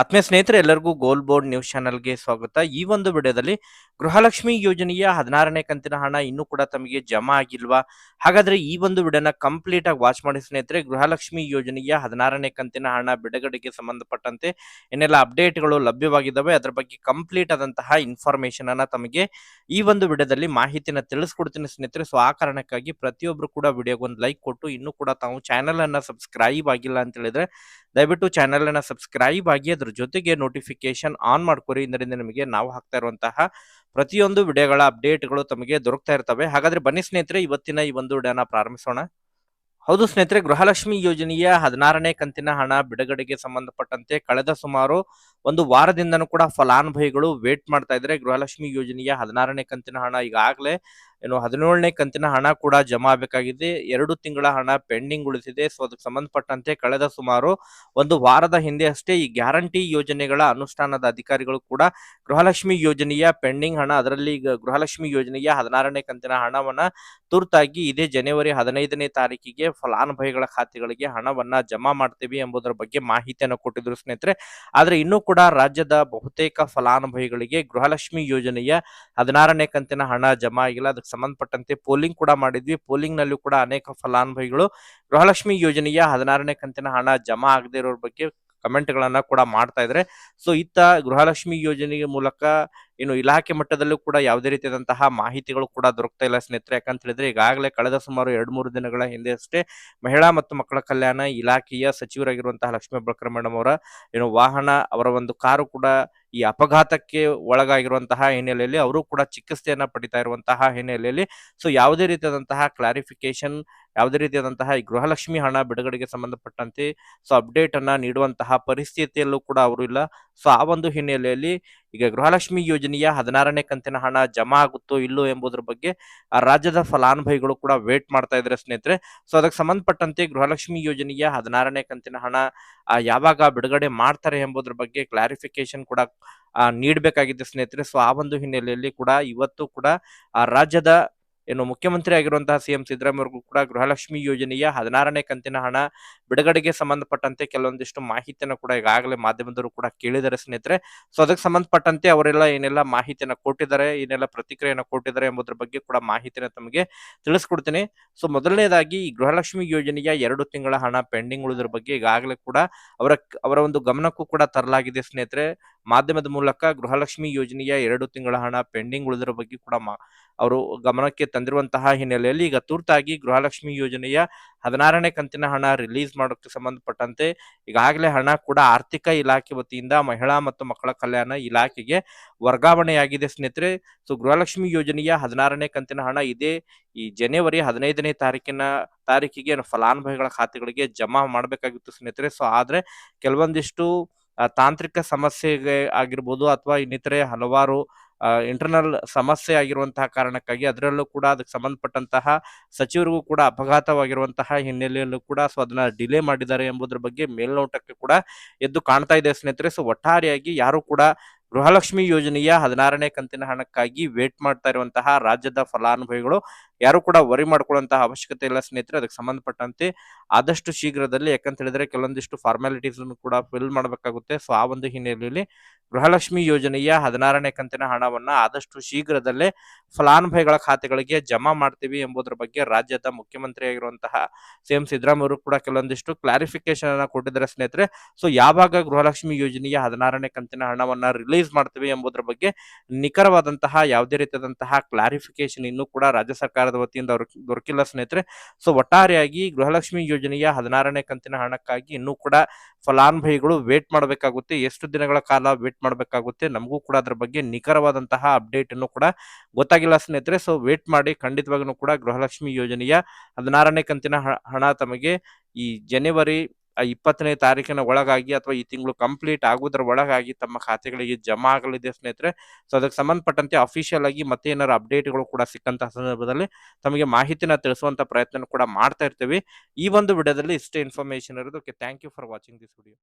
ಆತ್ಮೀಯ ಸ್ನೇಹಿತರೆ, ಎಲ್ಲರಿಗೂ ಗೋಲ್ ಬೋರ್ಡ್ ನ್ಯೂಸ್ ಚಾನೆಲ್ಗೆ ಸ್ವಾಗತ. ಈ ಒಂದು ವಿಡಿಯೋದಲ್ಲಿ ಗೃಹಲಕ್ಷ್ಮಿ ಯೋಜನೆಯ ಹದಿನಾರನೇ ಕಂತಿನ ಹಣ ಇನ್ನೂ ಕೂಡ ತಮಗೆ ಜಮಾ ಆಗಿಲ್ವಾ? ಹಾಗಾದ್ರೆ ಈ ಒಂದು ವಿಡಿಯೋನ ಕಂಪ್ಲೀಟ್ ಆಗಿ ವಾಚ್ ಮಾಡಿ ಸ್ನೇಹಿತರೆ, ಗೃಹಲಕ್ಷ್ಮಿ ಯೋಜನೆಯ ಹದಿನಾರನೇ ಕಂತಿನ ಹಣ ಬಿಡುಗಡೆಗೆ ಸಂಬಂಧಪಟ್ಟಂತೆ ಏನೆಲ್ಲ ಅಪ್ಡೇಟ್ಗಳು ಲಭ್ಯವಾಗಿದ್ದಾವೆ, ಅದರ ಬಗ್ಗೆ ಕಂಪ್ಲೀಟ್ ಆದಂತಹ ಇನ್ಫಾರ್ಮೇಶನ್ ಅನ್ನ ತಮಗೆ ಈ ಒಂದು ವಿಡಿಯೋದಲ್ಲಿ ಮಾಹಿತಿನ ತಿಳಿಸ್ಕೊಡ್ತೀನಿ ಸ್ನೇಹಿತರೆ. ಸೊ ಆ ಕಾರಣಕ್ಕಾಗಿ ಪ್ರತಿಯೊಬ್ರು ಕೂಡ ವಿಡಿಯೋಗೆ ಒಂದು ಲೈಕ್ ಕೊಟ್ಟು, ಇನ್ನೂ ಕೂಡ ತಾವು ಚಾನೆಲ್ ಅನ್ನ ಸಬ್ಸ್ಕ್ರೈಬ್ ಆಗಿಲ್ಲ ಅಂತ ಹೇಳಿದ್ರೆ ದಯವಿಟ್ಟು ಚಾನೆಲ್ ಅನ್ನ ಸಬ್ಸ್ಕ್ರೈಬ್ ಆಗಿ ಅದ್ರ ಜೊತೆಗೆ ನೋಟಿಫಿಕೇಶನ್ ಆನ್ ಮಾಡ್ಕೊರಿ. ಇದರಿಂದ ನಿಮಗೆ ನಾವು ಹಾಕ್ತಾ ಇರುವಂತಹ ಪ್ರತಿಯೊಂದು ವಿಡಿಯೋಗಳ ಅಪ್ಡೇಟ್ಗಳು ತಮಗೆ ದೊರಕ್ತಾ ಇರ್ತವೆ. ಹಾಗಾದ್ರೆ ಬನ್ನಿ ಸ್ನೇಹಿತರೆ, ಇವತ್ತಿನ ಈ ಒಂದು ವಿಡಿಯೋನ ಪ್ರಾರಂಭಿಸೋಣ. ಹೌದು ಸ್ನೇಹಿತರೆ, ಗೃಹಲಕ್ಷ್ಮಿ ಯೋಜನೆಯ ಹದಿನಾರನೇ ಕಂತಿನ ಹಣ ಬಿಡುಗಡೆಗೆ ಸಂಬಂಧಪಟ್ಟಂತೆ ಕಳೆದ ಸುಮಾರು ಒಂದು ವಾರದಿಂದನೂ ಕೂಡ ಫಲಾನುಭವಿಗಳು ವೇಟ್ ಮಾಡ್ತಾ ಇದ್ರೆ ಗೃಹಲಕ್ಷ್ಮಿ ಯೋಜನೆಯ ಹದಿನಾರನೇ ಕಂತಿನ ಹಣ ಈಗಾಗಲೇ ಏನು ಹದಿನೇಳನೇ ಕಂತಿನ ಹಣ ಕೂಡ ಜಮಾ ಆಗಬೇಕಾಗಿದೆ. ಎರಡು ತಿಂಗಳ ಹಣ ಪೆಂಡಿಂಗ್ ಉಳಿಸಿದೆ ಸೊ, ಅದಕ್ಕೆ ಸಂಬಂಧಪಟ್ಟಂತೆ ಕಳೆದ ಸುಮಾರು ಒಂದು ವಾರದ ಹಿಂದೆ ಅಷ್ಟೇ ಈ ಗ್ಯಾರಂಟಿ ಯೋಜನೆಗಳ ಅನುಷ್ಠಾನದ ಅಧಿಕಾರಿಗಳು ಕೂಡ ಗೃಹಲಕ್ಷ್ಮಿ ಯೋಜನೆಯ ಪೆಂಡಿಂಗ್ ಹಣ, ಅದರಲ್ಲಿ ಗೃಹಲಕ್ಷ್ಮಿ ಯೋಜನೆಯ ಹದಿನಾರನೇ ಕಂತಿನ ಹಣವನ್ನ ತುರ್ತಾಗಿ ಇದೇ ಜನವರಿ ಹದಿನೈದನೇ ತಾರೀಕಿಗೆ ಫಲಾನುಭವಿಗಳ ಖಾತೆಗಳಿಗೆ ಹಣವನ್ನ ಜಮಾ ಮಾಡ್ತೀವಿ ಎಂಬುದರ ಬಗ್ಗೆ ಮಾಹಿತಿಯನ್ನು ಕೊಟ್ಟಿದ್ರು ಸ್ನೇಹಿತರೆ. ಆದ್ರೆ ಇನ್ನೂ ಕೂಡ ರಾಜ್ಯದ ಬಹುತೇಕ ಫಲಾನುಭವಿಗಳಿಗೆ ಗೃಹಲಕ್ಷ್ಮಿ ಯೋಜನೆಯ ಹದಿನಾರನೇ ಕಂತಿನ ಹಣ ಜಮಾ ಆಗಿಲ್ಲ. ಅದಕ್ಕೆ ಸಂಬಂಧಪಟ್ಟಂತೆ ಪೋಲಿಂಗ್ ಕೂಡ ಮಾಡಿದ್ವಿ. ಪೋಲಿಂಗ್ ನಲ್ಲೂ ಕೂಡ ಅನೇಕ ಫಲಾನುಭವಿಗಳು ಗೃಹಲಕ್ಷ್ಮಿ ಯೋಜನೆಯ ಹದಿನಾರನೇ ಕಂತಿನ ಹಣ ಜಮಾ ಆಗದೇ ಇರೋರ ಬಗ್ಗೆ ಕಮೆಂಟ್ ಗಳನ್ನ ಕೂಡ ಮಾಡ್ತಾ ಇದ್ರೆ. ಸೊ ಇತ್ತ ಗೃಹಲಕ್ಷ್ಮಿ ಯೋಜನೆಯ ಮೂಲಕ ಏನು ಇಲಾಖೆ ಮಟ್ಟದಲ್ಲೂ ಕೂಡ ಯಾವುದೇ ರೀತಿಯಾದಂತಹ ಮಾಹಿತಿಗಳು ಕೂಡ ದೊರಕ್ತಾ ಇಲ್ಲ ಸ್ನೇಹಿತರೆ. ಯಾಕಂತ ಹೇಳಿದ್ರೆ ಈಗಾಗಲೇ ಕಳೆದ ಸುಮಾರು ಎರಡು ಮೂರು ದಿನಗಳ ಹಿಂದೆ ಅಷ್ಟೇ ಮಹಿಳಾ ಮತ್ತು ಮಕ್ಕಳ ಕಲ್ಯಾಣ ಇಲಾಖೆಯ ಸಚಿವರಾಗಿರುವಂತಹ ಲಕ್ಷ್ಮೀ ಬಳಕರ ಮೇಡಮ್ ಅವರ, ಏನು ವಾಹನ ಅವರ ಒಂದು ಕಾರು ಕೂಡ ಈ ಅಪಘಾತಕ್ಕೆ ಒಳಗಾಗಿರುವಂತಹ ಹಿನ್ನೆಲೆಯಲ್ಲಿ ಅವರು ಕೂಡ ಚಿಕಿತ್ಸೆಯನ್ನ ಪಡಿತಾ ಇರುವಂತಹ ಹಿನ್ನೆಲೆಯಲ್ಲಿ. ಸೊ ಯಾವುದೇ ರೀತಿಯಾದಂತಹ ಕ್ಲಾರಿಫಿಕೇಶನ್ ಯಾವುದೇ ರೀತಿಯಾದಂತಹ ಈ ಗೃಹಲಕ್ಷ್ಮಿ ಹಣ ಬಿಡುಗಡೆಗೆ ಸಂಬಂಧಪಟ್ಟಂತೆ ಸೊ ಅಪ್ಡೇಟ್ ಅನ್ನ ನೀಡುವಂತಹ ಪರಿಸ್ಥಿತಿಯಲ್ಲೂ ಕೂಡ ಅವರು ಇಲ್ಲ. ಸೊ ಆ ಒಂದು ಹಿನ್ನೆಲೆಯಲ್ಲಿ ಈಗ ಗೃಹಲಕ್ಷ್ಮಿ ಯೋಜನೆಯ ಹದಿನಾರನೇ ಕಂತಿನ ಹಣ ಜಮಾ ಆಗುತ್ತೋ ಇಲ್ಲೋ ಎಂಬುದರ ಬಗ್ಗೆ ಆ ರಾಜ್ಯದ ಫಲಾನುಭವಿಗಳು ಕೂಡ ವೇಟ್ ಮಾಡ್ತಾ ಇದ್ದಾರೆ ಸ್ನೇಹಿತರೆ. ಸೊ ಅದಕ್ಕೆ ಸಂಬಂಧಪಟ್ಟಂತೆ ಗೃಹಲಕ್ಷ್ಮಿ ಯೋಜನೆಯ ಹದಿನಾರನೇ ಕಂತಿನ ಹಣ ಯಾವಾಗ ಬಿಡುಗಡೆ ಮಾಡ್ತಾರೆ ಎಂಬುದರ ಬಗ್ಗೆ ಕ್ಲಾರಿಫಿಕೇಶನ್ ಕೂಡ ನೀಡಬೇಕಾಗಿದೆ ಸ್ನೇಹಿತರೆ. ಸೊ ಆ ಒಂದು ಹಿನ್ನೆಲೆಯಲ್ಲಿ ಕೂಡ ಇವತ್ತು ಕೂಡ ಆ ರಾಜ್ಯದ ಏನು ಮುಖ್ಯಮಂತ್ರಿ ಆಗಿರುವಂತಹ ಸಿಎಂ ಸಿದ್ದರಾಮಯ್ಯವ್ರಿಗೂ ಕೂಡ ಗೃಹಲಕ್ಷ್ಮಿ ಯೋಜನೆಯ ಹದಿನಾರನೇ ಕಂತಿನ ಹಣ ಬಿಡುಗಡೆಗೆ ಸಂಬಂಧಪಟ್ಟಂತೆ ಕೆಲವೊಂದಿಷ್ಟು ಮಾಹಿತಿಯನ್ನು ಕೂಡ ಈಗಾಗಲೇ ಮಾಧ್ಯಮದವರು ಕೂಡ ಕೇಳಿದ್ದಾರೆ ಸ್ನೇಹಿತರೆ. ಸೊ ಅದಕ್ಕೆ ಸಂಬಂಧಪಟ್ಟಂತೆ ಅವರೆಲ್ಲ ಏನೆಲ್ಲ ಮಾಹಿತಿಯನ್ನು ಕೊಟ್ಟಿದ್ದಾರೆ, ಏನೆಲ್ಲ ಪ್ರತಿಕ್ರಿಯೆಯನ್ನು ಕೊಟ್ಟಿದ್ದಾರೆ ಎಂಬುದರ ಬಗ್ಗೆ ಕೂಡ ಮಾಹಿತಿನ ತಮಗೆ ತಿಳಿಸ್ಕೊಡ್ತೀನಿ. ಸೊ ಮೊದಲನೇದಾಗಿ ಈ ಗೃಹಲಕ್ಷ್ಮಿ ಯೋಜನೆಯ ಎರಡು ತಿಂಗಳ ಹಣ ಪೆಂಡಿಂಗ್ ಉಳಿದ್ರ ಬಗ್ಗೆ ಈಗಾಗಲೇ ಕೂಡ ಅವರ ಅವರ ಒಂದು ಗಮನಕ್ಕೂ ಕೂಡ ತರಲಾಗಿದೆ ಸ್ನೇಹಿತರೆ. ಮಾಧ್ಯಮದ ಮೂಲಕ ಗೃಹಲಕ್ಷ್ಮಿ ಯೋಜನೆಯ ಎರಡು ತಿಂಗಳ ಹಣ ಪೆಂಡಿಂಗ್ ಉಳಿದಿರೋ ಬಗ್ಗೆ ಕೂಡ ಅವರು ಗಮನಕ್ಕೆ ತಂದಿರುವಂತಹ ಹಿನ್ನೆಲೆಯಲ್ಲಿ ಈಗ ತುರ್ತಾಗಿ ಗೃಹಲಕ್ಷ್ಮಿ ಯೋಜನೆಯ ಹದಿನಾರನೇ ಕಂತಿನ ಹಣ ರಿಲೀಸ್ ಮಾಡೋಕ್ಕೆ ಸಂಬಂಧಪಟ್ಟಂತೆ ಈಗಾಗಲೇ ಹಣ ಕೂಡ ಆರ್ಥಿಕ ಇಲಾಖೆ ವತಿಯಿಂದ ಮಹಿಳಾ ಮತ್ತು ಮಕ್ಕಳ ಕಲ್ಯಾಣ ಇಲಾಖೆಗೆ ವರ್ಗಾವಣೆಯಾಗಿದೆ ಸ್ನೇಹಿತರೆ. ಸೊ ಗೃಹಲಕ್ಷ್ಮಿ ಯೋಜನೆಯ ಹದಿನಾರನೇ ಕಂತಿನ ಹಣ ಇದೇ ಈ ಜನವರಿ ಹದಿನೈದನೇ ತಾರೀಕಿನ ತಾರೀಕಿಗೆ ಫಲಾನುಭವಿಗಳ ಖಾತೆಗಳಿಗೆ ಜಮಾ ಮಾಡಬೇಕಾಗಿತ್ತು ಸ್ನೇಹಿತರೆ. ಸೊ ಆದರೆ ಕೆಲವೊಂದಿಷ್ಟು ತಾಂತ್ರಿಕ ಸಮಸ್ಯೆಗೆ ಆಗಿರ್ಬೋದು ಅಥವಾ ಇನ್ನಿತರೆ ಹಲವಾರು ಇಂಟರ್ನಲ್ ಸಮಸ್ಯೆ ಆಗಿರುವಂತಹ ಕಾರಣಕ್ಕಾಗಿ ಅದರಲ್ಲೂ ಕೂಡ ಅದಕ್ಕೆ ಸಂಬಂಧಪಟ್ಟಂತಹ ಸಚಿವರಿಗೂ ಕೂಡ ಅಪಘಾತವಾಗಿರುವಂತಹ ಹಿನ್ನೆಲೆಯಲ್ಲೂ ಕೂಡ ಸೊ, ಅದನ್ನ ಡಿಲೇ ಮಾಡಿದ್ದಾರೆ ಎಂಬುದರ ಬಗ್ಗೆ ಮೇಲ್ನೋಟಕ್ಕೆ ಕೂಡ ಎದ್ದು ಕಾಣ್ತಾ ಇದೆ ಸ್ನೇಹಿತರೆ. ಸೊ, ಒಟ್ಟಾರೆಯಾಗಿ ಯಾರು ಕೂಡ ಗೃಹಲಕ್ಷ್ಮಿ ಯೋಜನೆಯ ಹದಿನಾರನೇ ಕಂತಿನ ಹಣಕ್ಕಾಗಿ ವೇಟ್ ಮಾಡ್ತಾ ಇರುವಂತಹ ರಾಜ್ಯದ ಫಲಾನುಭವಿಗಳು, ಯಾರು ಕೂಡ ವರಿ ಮಾಡ್ಕೊಳ್ಳುವಂತಹ ಅವಶ್ಯಕತೆ ಇಲ್ಲ ಸ್ನೇಹಿತರೆ. ಅದಕ್ಕೆ ಸಂಬಂಧಪಟ್ಟಂತೆ ಆದಷ್ಟು ಶೀಘ್ರದಲ್ಲಿ, ಯಾಕಂತ ಹೇಳಿದ್ರೆ ಕೆಲವೊಂದಿಷ್ಟು ಫಾರ್ಮಾಲಿಟೀಸ್ ಕೂಡ ಫಿಲ್ ಮಾಡಬೇಕಾಗುತ್ತೆ. ಸೊ ಆ ಒಂದು ಹಿನ್ನೆಲೆಯಲ್ಲಿ ಗೃಹಲಕ್ಷ್ಮಿ ಯೋಜನೆಯ ಹದಿನಾರನೇ ಕಂತಿನ ಹಣವನ್ನ ಆದಷ್ಟು ಶೀಘ್ರದಲ್ಲೇ ಫಲಾನುಭವಿಗಳ ಖಾತೆಗಳಿಗೆ ಜಮಾ ಮಾಡ್ತೀವಿ ಎಂಬುದರ ಬಗ್ಗೆ ರಾಜ್ಯದ ಮುಖ್ಯಮಂತ್ರಿ ಆಗಿರುವಂತಹ ಸಿಎಂ ಸಿದ್ದರಾಮಯ್ಯ ಕೂಡ ಕೆಲವೊಂದಿಷ್ಟು ಕ್ಲಾರಿಫಿಕೇಶನ್ ಅನ್ನ ಕೊಟ್ಟಿದ್ದಾರೆ ಸ್ನೇಹಿತರೆ. ಸೊ ಯಾವಾಗ ಗೃಹಲಕ್ಷ್ಮಿ ಯೋಜನೆಯ ಹದಿನಾರನೇ ಕಂತಿನ ಹಣವನ್ನ ರಿಲೀಸ್ ಮಾಡ್ತೀವಿ ಎಂಬುದರ ಬಗ್ಗೆ ನಿಖರವಾದಂತಹ ಯಾವುದೇ ರೀತಿಯಾದಂತಹ ಕ್ಲಾರಿಫಿಕೇಶನ್ ಇನ್ನೂ ಕೂಡ ರಾಜ್ಯ ಸರ್ಕಾರದ ವತಿಯಿಂದ ದೊರಕ್- ದೊರಕಿಲ್ಲ ಸ್ನೇಹಿತರೆ. ಸೊ ಒಟ್ಟಾರೆಯಾಗಿ ಗೃಹಲಕ್ಷ್ಮಿ ಯೋಜನೆಯ ಹದಿನಾರನೇ ಕಂತಿನ ಹಣಕ್ಕಾಗಿ ಇನ್ನೂ ಕೂಡ ಫಲಾನುಭವಿಗಳು ವೇಟ್ ಮಾಡಬೇಕಾಗುತ್ತೆ. ಎಷ್ಟು ದಿನಗಳ ಕಾಲ ವೇಟ್ ಮಾಡಬೇಕಾಗುತ್ತೆ ನಮಗೂ ಕೂಡ ಅದರ ಬಗ್ಗೆ ನಿಖರವಾದಂತಹ ಅಪ್ಡೇಟ್ ಅನ್ನು ಕೂಡ ಗೊತ್ತಾಗಿಲ್ಲ ಸ್ನೇಹಿತರೆ. ಸೊ ವೇಟ್ ಮಾಡಿ ಖಂಡಿತವಾಗ್ಲೂ ಕೂಡ ಗೃಹಲಕ್ಷ್ಮಿ ಯೋಜನೆಯ ಹದಿನಾರನೇ ಕಂತಿನ ಹಣ ತಮಗೆ ಈ ಜನವರಿ ಇಪ್ಪತ್ತನೇ ತಾರೀಕಿನ ಒಳಗಾಗಿ ಅಥವಾ ಈ ತಿಂಗಳು ಕಂಪ್ಲೀಟ್ ಆಗೋದ್ರ ಒಳಗಾಗಿ ತಮ್ಮ ಖಾತೆಗಳಿಗೆ ಜಮಾ ಆಗಲಿದೆ ಸ್ನೇಹಿತರೆ. ಸೊ ಅದಕ್ಕೆ ಸಂಬಂಧಪಟ್ಟಂತೆ ಅಫಿಷಿಯಲ್ ಆಗಿ ಮತ್ತೆ ಏನಾರು ಅಪ್ಡೇಟ್ಗಳು ಕೂಡ ಸಿಕ್ಕಂತಹ ಸಂದರ್ಭದಲ್ಲಿ ತಮಗೆ ಮಾಹಿತಿನ ತಿಳಿಸುವಂತ ಪ್ರಯತ್ನ ಕೂಡ ಮಾಡ್ತಾ ಇರ್ತೀವಿ. ಈ ಒಂದು ವಿಡಿಯೋದಲ್ಲಿ ಇಷ್ಟೇ ಇನ್ಫಾರ್ಮೇಶನ್ ಇರೋದು. Okay thank you for watching this video